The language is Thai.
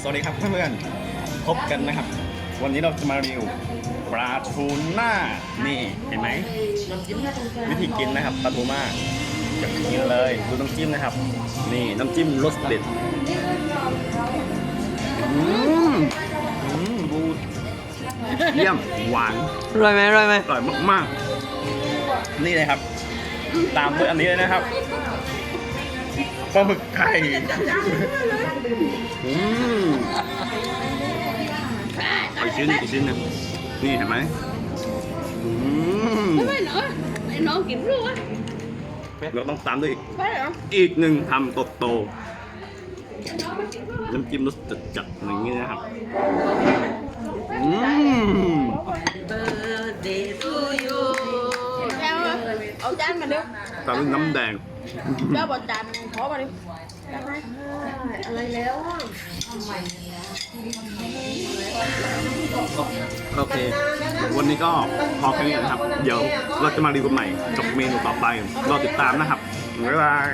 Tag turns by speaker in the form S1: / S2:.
S1: สวัสดีครับเพื่อนๆพบกันนะครับ วันนี้เราจะมารีวิวปลาทูน่านี่เห็นไหมวิธีกินนะครับปลาทูน่าจะกินเลยดูน้ำจิ้มนะครับ นี่น้ำจิ้มรสเด็ดอืมอืมดูเยี่ยมหวาน
S2: อร่อยไหมอร่อยไหม
S1: อร่อยมากๆ นี่เลยครับ ตามด้วยอันนี้เลยนะครับปลาหมึกไข่อืม อีกชิ้นอีกชิ้นหนึงนี่เห็นไหมอืม
S3: ไม่เนาะไอ้น้องกินรู้วะ
S1: เราต้องตามด้วยอีก
S3: ไปเหรอ
S1: อีกหนึ่งทำโตโตๆน้ำจิ้มรสจัดๆอย่างนี้นะครับ อืม
S3: เอาเอาจานมาเร็ว
S1: ตามด้วยน้ำแดง
S3: เจ้าบอกจานขอมาเร็ว
S1: โอเค วันนี้ก็พอแค่นี้นะครับ เดี๋ยวเราจะมารีวิวกันใหม่กับเมนูต่อไป รอติดตามนะครับบ๊ายบาย